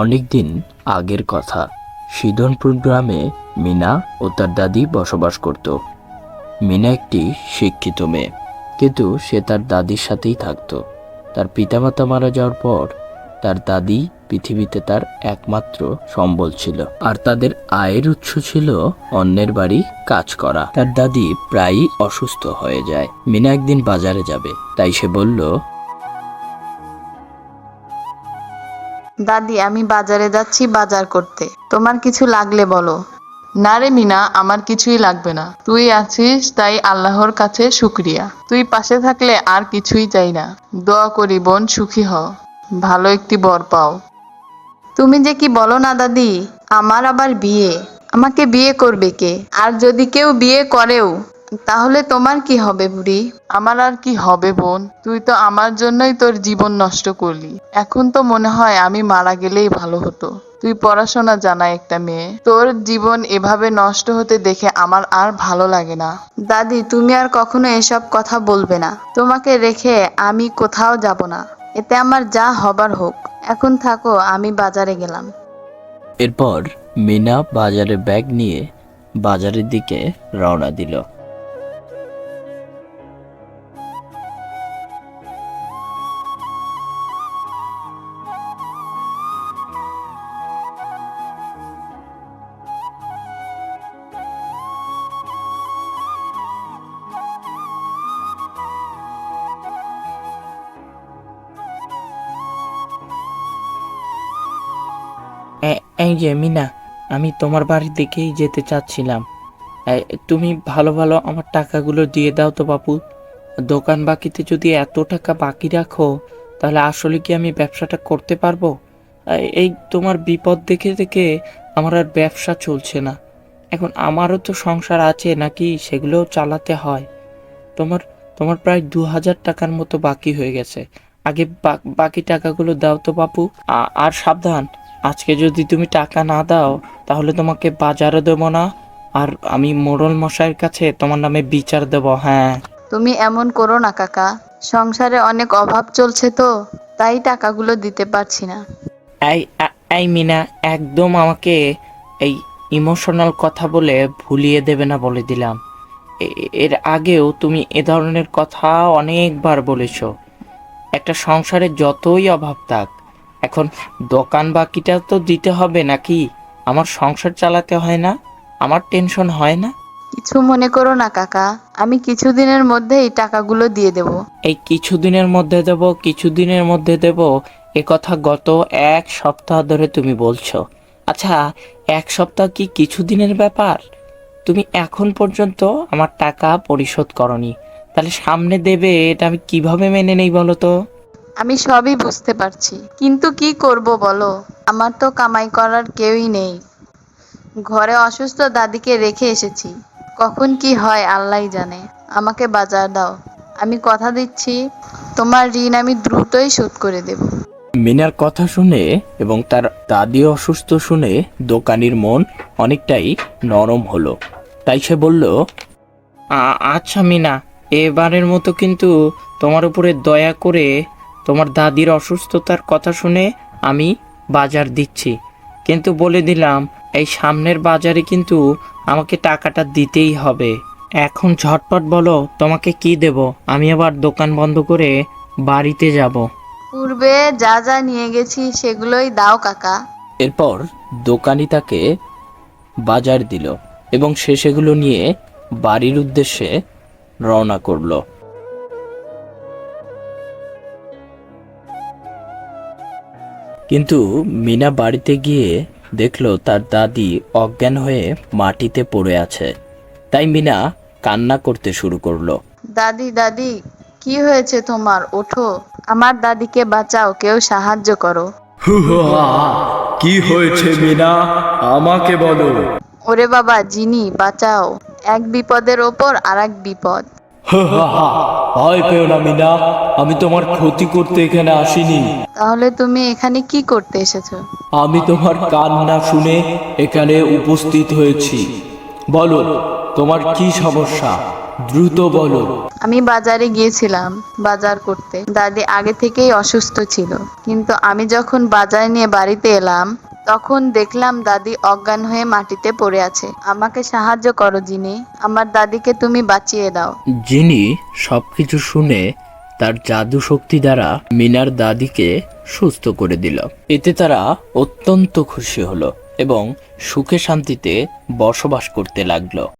অনেকদিন আগের কথা। সিদনপুর গ্রামে মিনা ও তার দাদি বসবাস করত। মিনা একটি শিক্ষিত মেয়ে, কিন্তু সে তার দাদির সাথেই থাকতো। তার পিতামাতা মারা যাওয়ার পর তার দাদি পৃথিবীতে তার একমাত্র সম্বল ছিল। আর তাদের আয়ের উৎস ছিল অন্যের বাড়ি কাজ করা। তার দাদি প্রায়ই অসুস্থ হয়ে যায়। মিনা একদিন বাজারে যাবে, তাই সে বলল দাদি, আমি বাজারে যাচ্ছি বাজার করতে। তোমার কিছু লাগলে বলো। না রে মিনা, আমার কিছুই লাগবে না। তুই আছিস, তাই আল্লাহর কাছে শুক্রিয়া। তুই পাশে থাকলে আর কিছুই চাই না। দোয়া করি, বোন, সুখী হও ভালো একটি বর পাও। তুমি যে কি বলো না দাদি, আমার আবার বিয়ে। আমাকে বিয়ে করবে কে? আর যদি কেউ বিয়ে করেও তাহলে তোমার কি হবে বুড়ি? আমার আর কি হবে বোন? তুই তো আমার জন্যই তোর জীবন নষ্ট করলি। এখন তো মনে হয় আমি মারা গেলেই ভালো হতো। তুই পড়াশোনা জানা একটা মেয়ে। তোর জীবন এভাবে নষ্ট হতে দেখে আমার আর ভালো লাগে না। দাদি, তুমি আর কখনো এসব কথা বলবে না। তোমাকে রেখে আমি কোথাও যাব না। এতে আমার যা হবার হোক। এখন থাকো, আমি বাজারে গেলাম। এরপর মিনা বাজারে ব্যাগ নিয়ে বাজারের দিকে রওনা দিল। এই যে মিনা, আমি তোমার বাড়ির দিকেই যেতে চাচ্ছিলাম। তুমি ভালো ভালো আমার টাকাগুলো দিয়ে দাও তো বাপু। দোকান বাকিতে যদি এত টাকা বাকি রাখো, তাহলে আসলে কি আমি ব্যবসাটা করতে পারব? এই তোমার বিপদ দেখে দেখে আমার আর ব্যবসা চলছে না। এখন আমারও তো সংসার আছে নাকি সেগুলোও চালাতে হয়। তোমার তোমার প্রায় দু হাজার টাকার মতো বাকি হয়ে গেছে। আগে বাকি টাকাগুলো দাও তো বাপু। আর সাবধান। আজকে যদি তুমি টাকা না দাও তাহলে তোমাকে বাজারে দেবো না। আর আমি মোড়ল মশাইয়ের কাছে তোমার নামে বিচার দেব হ্যাঁ। তুমি এমন করো না কাকা। সংসারে অনেক অভাব চলছে তো তাই টাকাগুলো দিতে পারছি না। এই এই মিনা একদম আমাকে এই ইমোশনাল কথা বলে ভুলিয়ে দেবে না বলে দিলাম। এর আগেও তুমি এ ধরনের কথা অনেকবার বলেছ। একটা সংসারে যতই অভাব থাক এখন দোকান বাকিটা তো দিতে হবে নাকি? আমার সংসার চালাতে হয় না? আমার টেনশন হয় না? কিছু মনে করো না কাকা। আমি কিছুদিনের মধ্যেই টাকাগুলো দিয়ে দেব। এই কিছুদিনের মধ্যে দেব কিছুদিনের মধ্যে দেব? এ কথা গত এক সপ্তাহ ধরে তুমি বলছো। আচ্ছা এক সপ্তাহ কি কিছুদিনের ব্যাপার? তুমি এখন পর্যন্ত আমার টাকা পরিশোধ করনি। তাহলে সামনে দেবে এটা আমি কীভাবে মেনে নেই বলো তো? আমি সবই বুঝতে পারছি। কিন্তু কি করব বলো? আমার তো কামাই করার কেউই নেই। ঘরে অসুস্থ দাদিকে রেখে এসেছি। কখন কি হয় আল্লাহ জানে। আমাকে বাজার দাও। আমি কথা দিচ্ছি তোমার ঋণ আমি দ্রুতই শোধ করে দেব। মিনার কথা শুনে এবং তার দাদি অসুস্থ শুনে দোকানির মন অনেকটাই নরম হলো। তাই সে বলল আচ্ছা মিনা এবারের মতো কিন্তু তোমার উপরে দয়া করে তোমার দাদির অসুস্থতার কথা শুনে আমি বাজার দিচ্ছি। কিন্তু বলে দিলাম এই সামনের বাজারে কিন্তু আমাকে টাকাটা দিতেই হবে। এখন ঝটপট বলো তোমাকে কি দেব? আমি আবার দোকান বন্ধ করে বাড়িতে যাব। পূর্বে যা যা নিয়ে গেছি সেগুলোই দাও কাকা। এরপর দোকানি তাকে বাজার দিল এবং সে সেগুলো নিয়ে বাড়ির উদ্দেশ্যে রওনা করল। কিন্তু মিনা বাড়িতে গিয়ে দেখল তার দাদি অজ্ঞান হয়ে মাটিতে পড়ে আছে। তাই মিনা কান্না করতে শুরু করল। দাদি দাদি কি হয়েছে তোমার? ওঠো আমার দাদিকে বাঁচাও কেউ সাহায্য করো। কি হয়েছে মিনা? আমাকে বলো। ওরে বাবা জিনি বাঁচাও। এক বিপদের ওপর আর এক বিপদ। ভয় পেও না মিনা আমি তোমার ক্ষতি করতে এখানে আসিনি তাহলে তুমি এখানে কি করতে এসেছ আমি তোমার কান্না শুনে এখানে উপস্থিত হয়েছি বলো তোমার কি সমস্যা দ্রুত বলো আমি বাজারে গিয়েছিলাম বাজার করতে দাদি আগে থেকেই অসুস্থ ছিল কিন্তু আমি যখন বাজার নিয়ে বাড়িতে এলাম তখন দেখলাম দাদি অজ্ঞান হয়ে মাটিতে পড়ে আছে। আমাকে সাহায্য করো, জিনি। আমার দাদিকে তুমি বাঁচিয়ে দাও। জিনি সবকিছু শুনে তার জাদু শক্তি দ্বারা মিনার দাদিকে সুস্থ করে দিল। এতে তারা অত্যন্ত খুশি হলো এবং সুখে শান্তিতে বসবাস করতে লাগল।